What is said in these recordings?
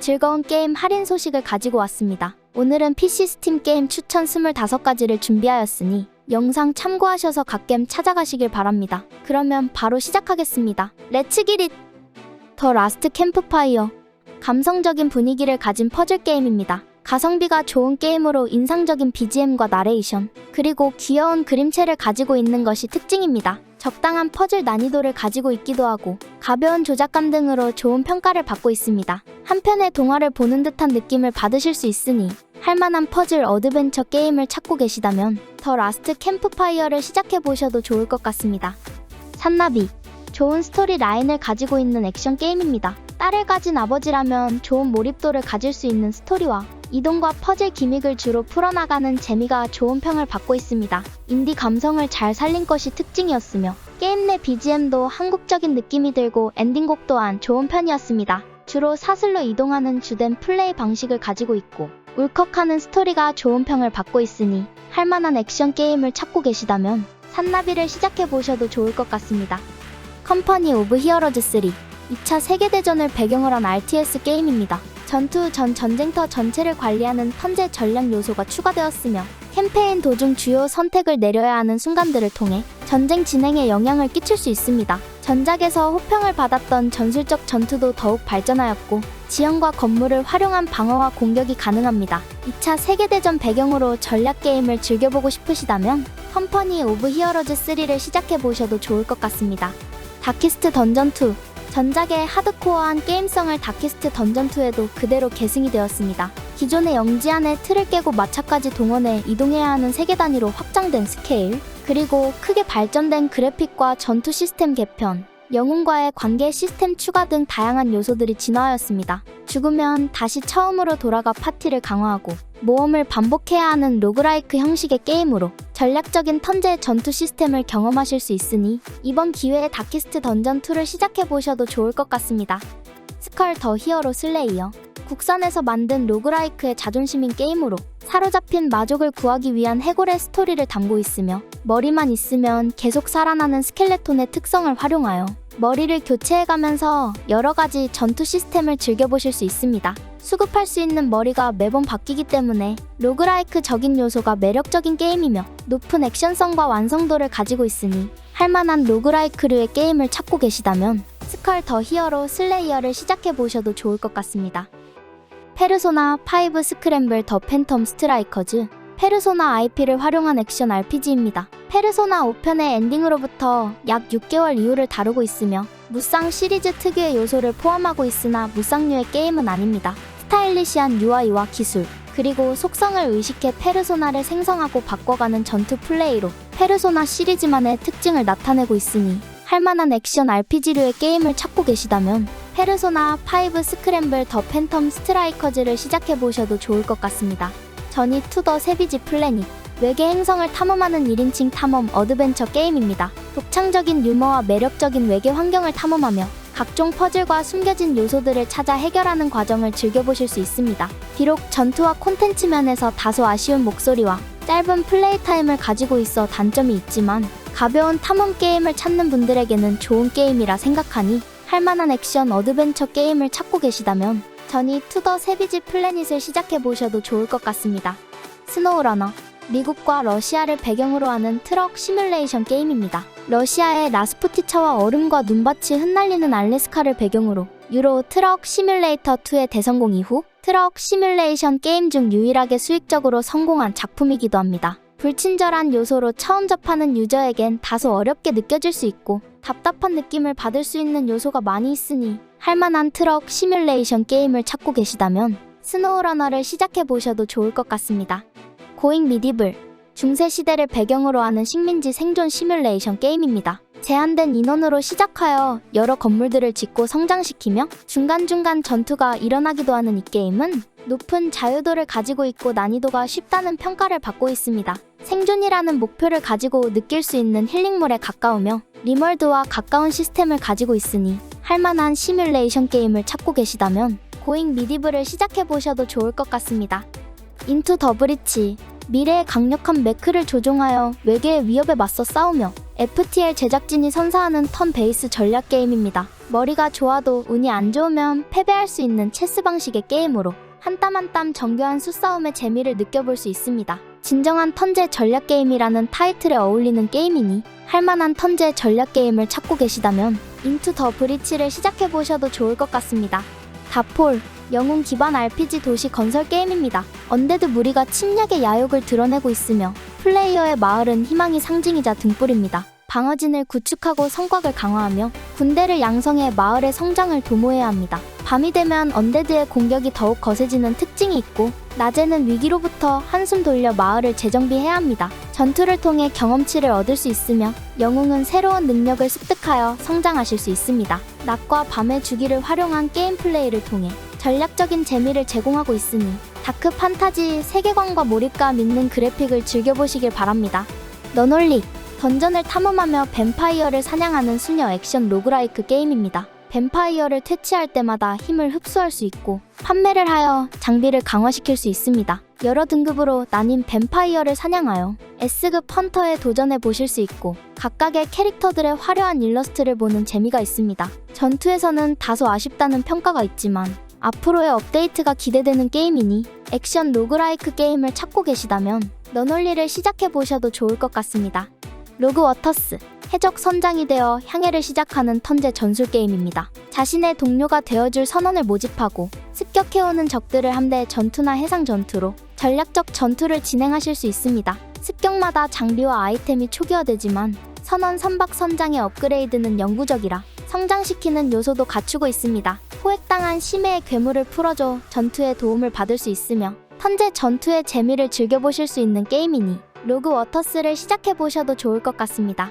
즐거운 게임 할인 소식을 가지고 왔습니다. 오늘은 PC 스팀 게임 추천 25가지를 준비하였으니 영상 참고하셔서 각 게임 찾아가시길 바랍니다. 그러면 바로 시작하겠습니다. 렛츠 기릿! 더 라스트 캠프파이어 감성적인 분위기를 가진 퍼즐 게임입니다. 가성비가 좋은 게임으로 인상적인 BGM과 나레이션, 그리고 귀여운 그림체를 가지고 있는 것이 특징입니다. 적당한 퍼즐 난이도를 가지고 있기도 하고 가벼운 조작감 등으로 좋은 평가를 받고 있습니다. 한편의 동화를 보는 듯한 느낌을 받으실 수 있으니 할만한 퍼즐 어드벤처 게임을 찾고 계시다면 더 라스트 캠프파이어를 시작해 보셔도 좋을 것 같습니다. 산나비 좋은 스토리 라인을 가지고 있는 액션 게임입니다. 딸을 가진 아버지라면 좋은 몰입도를 가질 수 있는 스토리와 이동과 퍼즐 기믹을 주로 풀어나가는 재미가 좋은 평을 받고 있습니다. 인디 감성을 잘 살린 것이 특징이었으며 게임 내 BGM도 한국적인 느낌이 들고 엔딩곡 또한 좋은 편이었습니다. 주로 사슬로 이동하는 주된 플레이 방식을 가지고 있고 울컥하는 스토리가 좋은 평을 받고 있으니 할만한 액션 게임을 찾고 계시다면 산나비를 시작해 보셔도 좋을 것 같습니다. 컴퍼니 오브 히어로즈 3 2차 세계대전을 배경으로 한 RTS 게임입니다. 전투 전 전쟁터 전체를 관리하는 턴제 전략 요소가 추가되었으며 캠페인 도중 주요 선택을 내려야 하는 순간들을 통해 전쟁 진행에 영향을 끼칠 수 있습니다. 전작에서 호평을 받았던 전술적 전투도 더욱 발전하였고 지형과 건물을 활용한 방어와 공격이 가능합니다. 2차 세계대전 배경으로 전략 게임을 즐겨보고 싶으시다면 컴퍼니 오브 히어로즈 3를 시작해 보셔도 좋을 것 같습니다. 다키스트 던전 2 전작의 하드코어한 게임성을 다키스트 던전2에도 그대로 계승이 되었습니다. 기존의 영지 안의 틀을 깨고 마차까지 동원해 이동해야 하는 세계 단위로 확장된 스케일, 그리고 크게 발전된 그래픽과 전투 시스템 개편, 영웅과의 관계 시스템 추가 등 다양한 요소들이 진화하였습니다. 죽으면 다시 처음으로 돌아가 파티를 강화하고 모험을 반복해야 하는 로그라이크 형식의 게임으로 전략적인 턴제 전투 시스템을 경험하실 수 있으니 이번 기회에 다키스트 던전 2를 시작해 보셔도 좋을 것 같습니다. 스컬 더 히어로 슬레이어 국산에서 만든 로그라이크의 자존심인 게임으로 사로잡힌 마족을 구하기 위한 해골의 스토리를 담고 있으며 머리만 있으면 계속 살아나는 스켈레톤의 특성을 활용하여 머리를 교체해가면서 여러 가지 전투 시스템을 즐겨보실 수 있습니다. 수급할 수 있는 머리가 매번 바뀌기 때문에 로그라이크 적인 요소가 매력적인 게임이며 높은 액션성과 완성도를 가지고 있으니 할만한 로그라이크류의 게임을 찾고 계시다면 스컬 더 히어로 슬레이어를 시작해 보셔도 좋을 것 같습니다. 페르소나 5 스크램블 더 팬텀 스트라이커즈 페르소나 IP를 활용한 액션 RPG입니다. 페르소나 5편의 엔딩으로부터 약 6개월 이후를 다루고 있으며 무쌍 시리즈 특유의 요소를 포함하고 있으나 무쌍류의 게임은 아닙니다. 스타일리시한 UI와 기술, 그리고 속성을 의식해 페르소나를 생성하고 바꿔가는 전투 플레이로 페르소나 시리즈만의 특징을 나타내고 있으니 할 만한 액션 RPG류의 게임을 찾고 계시다면 페르소나 5 스크램블 더 팬텀 스트라이커즈를 시작해보셔도 좋을 것 같습니다. 전이 투더 세비지 플래닛 외계 행성을 탐험하는 1인칭 탐험 어드벤처 게임입니다. 독창적인 유머와 매력적인 외계 환경을 탐험하며 각종 퍼즐과 숨겨진 요소들을 찾아 해결하는 과정을 즐겨보실 수 있습니다. 비록 전투와 콘텐츠 면에서 다소 아쉬운 목소리와 짧은 플레이 타임을 가지고 있어 단점이 있지만 가벼운 탐험 게임을 찾는 분들에게는 좋은 게임이라 생각하니 할만한 액션 어드벤처 게임을 찾고 계시다면 전이 투더 세비지 플래닛을 시작해 보셔도 좋을 것 같습니다. 스노우러너 미국과 러시아를 배경으로 하는 트럭 시뮬레이션 게임입니다. 러시아의 라스푸티차와 얼음과 눈밭이 흩날리는 알래스카를 배경으로 유로 트럭 시뮬레이터 2의 대성공 이후 트럭 시뮬레이션 게임 중 유일하게 수익적으로 성공한 작품이기도 합니다. 불친절한 요소로 처음 접하는 유저에겐 다소 어렵게 느껴질 수 있고 답답한 느낌을 받을 수 있는 요소가 많이 있으니 할만한 트럭 시뮬레이션 게임을 찾고 계시다면 스노우러너를 시작해 보셔도 좋을 것 같습니다. 고잉 미디블 중세 시대를 배경으로 하는 식민지 생존 시뮬레이션 게임입니다. 제한된 인원으로 시작하여 여러 건물들을 짓고 성장시키며 중간중간 전투가 일어나기도 하는 이 게임은 높은 자유도를 가지고 있고 난이도가 쉽다는 평가를 받고 있습니다. 생존이라는 목표를 가지고 느낄 수 있는 힐링물에 가까우며 리멀드와 가까운 시스템을 가지고 있으니 할만한 시뮬레이션 게임을 찾고 계시다면 고잉 미디블을 시작해 보셔도 좋을 것 같습니다. 인투 더 브리치 미래의 강력한 매크를 조종하여 외계의 위협에 맞서 싸우며 FTL 제작진이 선사하는 턴 베이스 전략 게임입니다. 머리가 좋아도 운이 안 좋으면 패배할 수 있는 체스 방식의 게임으로 한땀 한 땀 정교한 수싸움의 재미를 느껴볼 수 있습니다. 진정한 턴제 전략 게임이라는 타이틀에 어울리는 게임이니 할만한 턴제 전략 게임을 찾고 계시다면 인투 더 브리치를 시작해 보셔도 좋을 것 같습니다. 다폴 영웅 기반 RPG 도시 건설 게임입니다. 언데드 무리가 침략의 야욕을 드러내고 있으며 플레이어의 마을은 희망의 상징이자 등불입니다. 방어진을 구축하고 성곽을 강화하며 군대를 양성해 마을의 성장을 도모해야 합니다. 밤이 되면 언데드의 공격이 더욱 거세지는 특징이 있고 낮에는 위기로부터 한숨 돌려 마을을 재정비해야 합니다. 전투를 통해 경험치를 얻을 수 있으며 영웅은 새로운 능력을 습득하여 성장하실 수 있습니다. 낮과 밤의 주기를 활용한 게임 플레이를 통해 전략적인 재미를 제공하고 있으니 다크 판타지 세계관과 몰입감 있는 그래픽을 즐겨보시길 바랍니다. 너놀릭 던전을 탐험하며 뱀파이어를 사냥하는 수녀 액션 로그라이크 게임입니다. 뱀파이어를 퇴치할 때마다 힘을 흡수할 수 있고 판매를 하여 장비를 강화시킬 수 있습니다. 여러 등급으로 나뉜 뱀파이어를 사냥하여 S급 헌터에 도전해 보실 수 있고 각각의 캐릭터들의 화려한 일러스트를 보는 재미가 있습니다. 전투에서는 다소 아쉽다는 평가가 있지만 앞으로의 업데이트가 기대되는 게임이니 액션 로그라이크 게임을 찾고 계시다면 너놀리를 시작해 보셔도 좋을 것 같습니다. 로그 워터스 해적 선장이 되어 향해를 시작하는 턴제 전술 게임입니다. 자신의 동료가 되어줄 선원을 모집하고 습격해오는 적들을 함대 전투나 해상 전투로 전략적 전투를 진행하실 수 있습니다. 습격마다 장비와 아이템이 초기화되지만 선원 선박 선장의 업그레이드는 영구적이라 성장시키는 요소도 갖추고 있습니다. 포획당한 심해의 괴물을 풀어줘 전투에 도움을 받을 수 있으며 턴제 전투의 재미를 즐겨보실 수 있는 게임이니 로그 워터스를 시작해 보셔도 좋을 것 같습니다.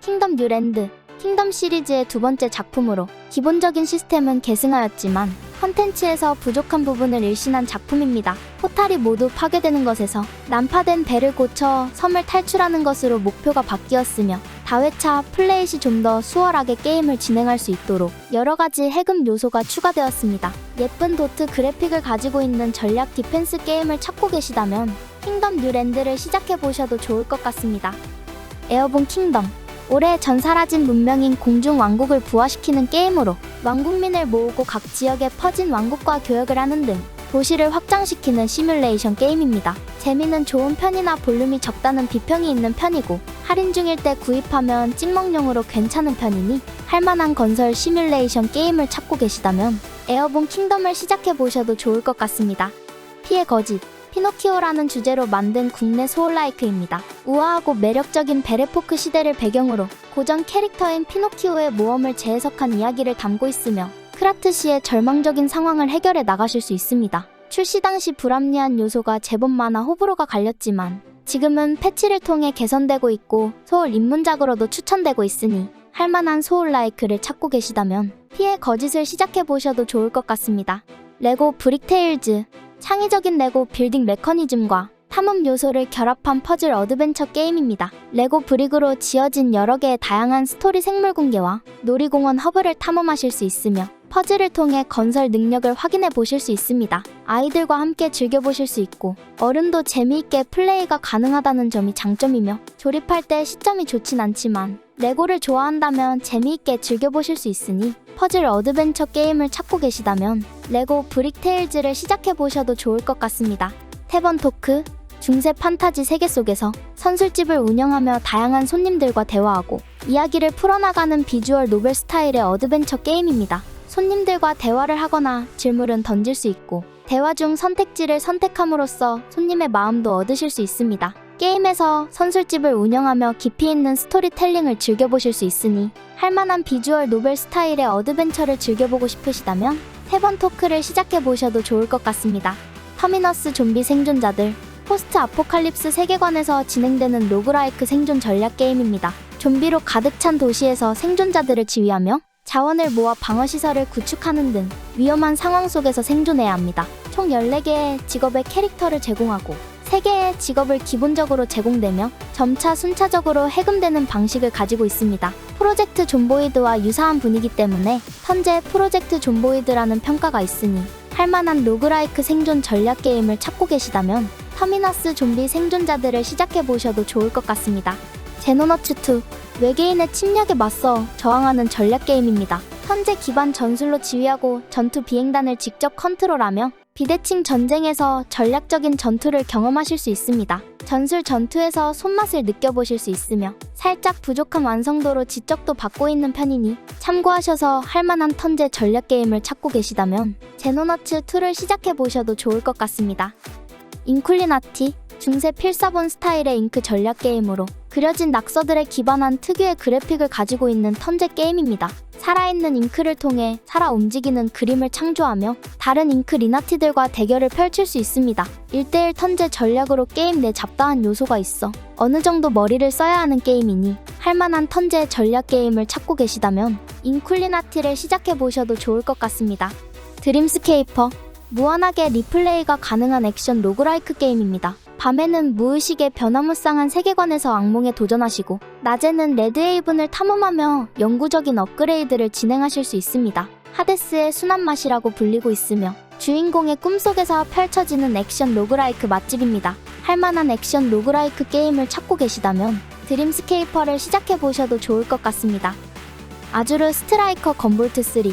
킹덤 뉴랜드 킹덤 시리즈의 두 번째 작품으로 기본적인 시스템은 계승하였지만 컨텐츠에서 부족한 부분을 일신한 작품입니다. 포탈이 모두 파괴되는 것에서 난파된 배를 고쳐 섬을 탈출하는 것으로 목표가 바뀌었으며 다회차 플레이 시 좀 더 수월하게 게임을 진행할 수 있도록 여러 가지 해금 요소가 추가되었습니다. 예쁜 도트 그래픽을 가지고 있는 전략 디펜스 게임을 찾고 계시다면 킹덤 뉴랜드를 시작해 보셔도 좋을 것 같습니다. 에어본 킹덤 올해 전 사라진 문명인 공중 왕국을 부활시키는 게임으로 왕국민을 모으고 각 지역에 퍼진 왕국과 교역을 하는 등 도시를 확장시키는 시뮬레이션 게임입니다. 재미는 좋은 편이나 볼륨이 적다는 비평이 있는 편이고 할인 중일 때 구입하면 찍먹용으로 괜찮은 편이니 할만한 건설 시뮬레이션 게임을 찾고 계시다면 에어본 킹덤을 시작해 보셔도 좋을 것 같습니다. 피해 거짓 피노키오라는 주제로 만든 국내 소울라이크입니다. 우아하고 매력적인 베레포크 시대를 배경으로 고전 캐릭터인 피노키오의 모험을 재해석한 이야기를 담고 있으며 크라트시의 절망적인 상황을 해결해 나가실 수 있습니다. 출시 당시 불합리한 요소가 제법 많아 호불호가 갈렸지만 지금은 패치를 통해 개선되고 있고 소울 입문작으로도 추천되고 있으니 할만한 소울라이크를 찾고 계시다면 피해 거짓을 시작해 보셔도 좋을 것 같습니다. 레고 브릭테일즈 창의적인 레고 빌딩 메커니즘과 탐험 요소를 결합한 퍼즐 어드벤처 게임입니다. 레고 브릭으로 지어진 여러 개의 다양한 스토리 생물 공개와 놀이공원 허브를 탐험하실 수 있으며 퍼즐을 통해 건설 능력을 확인해 보실 수 있습니다. 아이들과 함께 즐겨보실 수 있고 어른도 재미있게 플레이가 가능하다는 점이 장점이며 조립할 때 시점이 좋진 않지만 레고를 좋아한다면 재미있게 즐겨보실 수 있으니 퍼즐 어드벤처 게임을 찾고 계시다면 레고 브릭테일즈를 시작해 보셔도 좋을 것 같습니다. 태번 토크 중세 판타지 세계 속에서 선술집을 운영하며 다양한 손님들과 대화하고 이야기를 풀어나가는 비주얼 노벨 스타일의 어드벤처 게임입니다. 손님들과 대화를 하거나 질문을 던질 수 있고 대화 중 선택지를 선택함으로써 손님의 마음도 얻으실 수 있습니다. 게임에서 선술집을 운영하며 깊이 있는 스토리텔링을 즐겨보실 수 있으니 할 만한 비주얼 노벨 스타일의 어드벤처를 즐겨보고 싶으시다면 세번 토크를 시작해 보셔도 좋을 것 같습니다. 터미너스 좀비 생존자들 포스트 아포칼립스 세계관에서 진행되는 로그라이크 생존 전략 게임입니다. 좀비로 가득 찬 도시에서 생존자들을 지휘하며 자원을 모아 방어시설을 구축하는 등 위험한 상황 속에서 생존해야 합니다. 총 14개의 직업의 캐릭터를 제공하고 3개의 직업을 기본적으로 제공되며 점차 순차적으로 해금되는 방식을 가지고 있습니다. 프로젝트 존보이드와 유사한 분위기 때문에 현재 프로젝트 존보이드라는 평가가 있으니 할만한 로그라이크 생존 전략 게임을 찾고 계시다면 터미너스 좀비 생존자들을 시작해 보셔도 좋을 것 같습니다. 제노너츠2 외계인의 침략에 맞서 저항하는 전략 게임입니다. 현재 기반 전술로 지휘하고 전투 비행단을 직접 컨트롤하며 비대칭 전쟁에서 전략적인 전투를 경험하실 수 있습니다. 전술 전투에서 손맛을 느껴보실 수 있으며 살짝 부족한 완성도로 지적도 받고 있는 편이니 참고하셔서 할만한 턴제 전략 게임을 찾고 계시다면 제노너츠 2를 시작해 보셔도 좋을 것 같습니다. 인쿨리나티 중세 필사본 스타일의 잉크 전략 게임으로 그려진 낙서들에 기반한 특유의 그래픽을 가지고 있는 턴제 게임입니다. 살아있는 잉크를 통해 살아 움직이는 그림을 창조하며 다른 잉크 리나티들과 대결을 펼칠 수 있습니다. 1대1 턴제 전략으로 게임 내 잡다한 요소가 있어 어느 정도 머리를 써야 하는 게임이니 할만한 턴제 전략 게임을 찾고 계시다면 인쿨리나티를 시작해 보셔도 좋을 것 같습니다. 드림스케이퍼 무한하게 리플레이가 가능한 액션 로그라이크 게임입니다. 밤에는 무의식의 변화무쌍한 세계관에서 악몽에 도전하시고 낮에는 레드에이븐을 탐험하며 영구적인 업그레이드를 진행하실 수 있습니다. 하데스의 순한 맛이라고 불리고 있으며 주인공의 꿈속에서 펼쳐지는 액션 로그라이크 맛집입니다. 할만한 액션 로그라이크 게임을 찾고 계시다면 드림스케이퍼를 시작해 보셔도 좋을 것 같습니다. 아주르 스트라이커 건볼트 3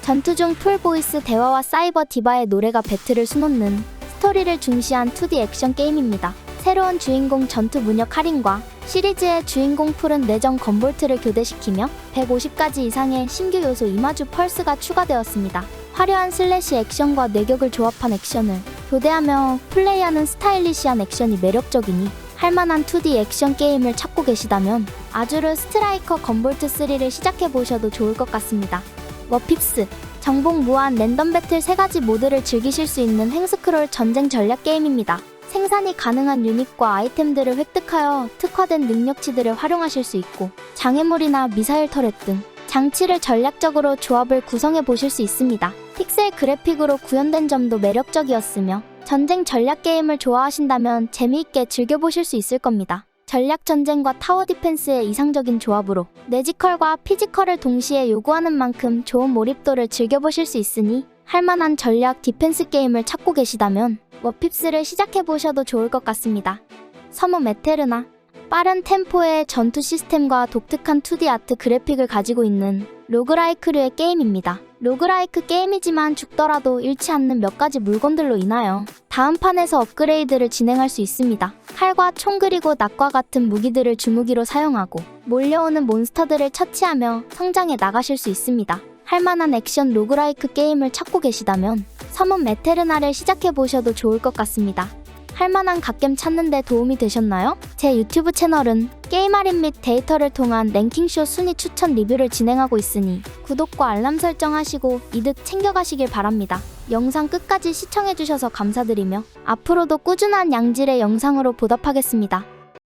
전투 중 풀보이스 대화와 사이버 디바의 노래가 배틀을 수놓는 스토리를 중시한 2D 액션 게임입니다. 새로운 주인공 전투 문역 할인과 시리즈의 주인공 풀은 내정 건볼트를 교대시키며 150가지 이상의 신규 요소 이마주 펄스가 추가되었습니다. 화려한 슬래시 액션과 뇌격을 조합한 액션을 교대하며 플레이하는 스타일리시한 액션이 매력적이니 할만한 2D 액션 게임을 찾고 계시다면 아주르 스트라이커 건볼트 3를 시작해 보셔도 좋을 것 같습니다. 워핍스 정복 무한 랜덤 배틀 세 가지 모드를 즐기실 수 있는 횡스크롤 전쟁 전략 게임입니다. 생산이 가능한 유닛과 아이템들을 획득하여 특화된 능력치들을 활용하실 수 있고 장애물이나 미사일 터렛 등 장치를 전략적으로 조합을 구성해 보실 수 있습니다. 픽셀 그래픽으로 구현된 점도 매력적이었으며 전쟁 전략 게임을 좋아하신다면 재미있게 즐겨보실 수 있을 겁니다. 전략 전쟁과 타워 디펜스의 이상적인 조합으로 내지컬과 피지컬을 동시에 요구하는 만큼 좋은 몰입도를 즐겨보실 수 있으니 할만한 전략 디펜스 게임을 찾고 계시다면 워핍스를 시작해보셔도 좋을 것 같습니다. 서무 메테르나 빠른 템포의 전투 시스템과 독특한 2D 아트 그래픽을 가지고 있는 로그라이크류의 게임입니다. 로그라이크 게임이지만 죽더라도 잃지 않는 몇 가지 물건들로 인하여 다음 판에서 업그레이드를 진행할 수 있습니다. 칼과 총 그리고 낫과 같은 무기들을 주무기로 사용하고 몰려오는 몬스터들을 처치하며 성장해 나가실 수 있습니다. 할만한 액션 로그라이크 게임을 찾고 계시다면 서문 메테르나를 시작해 보셔도 좋을 것 같습니다. 할만한 갓겜 찾는데 도움이 되셨나요? 제 유튜브 채널은 게임 할인 및 데이터를 통한 랭킹쇼 순위 추천 리뷰를 진행하고 있으니 구독과 알람 설정하시고 이득 챙겨가시길 바랍니다. 영상 끝까지 시청해주셔서 감사드리며 앞으로도 꾸준한 양질의 영상으로 보답하겠습니다.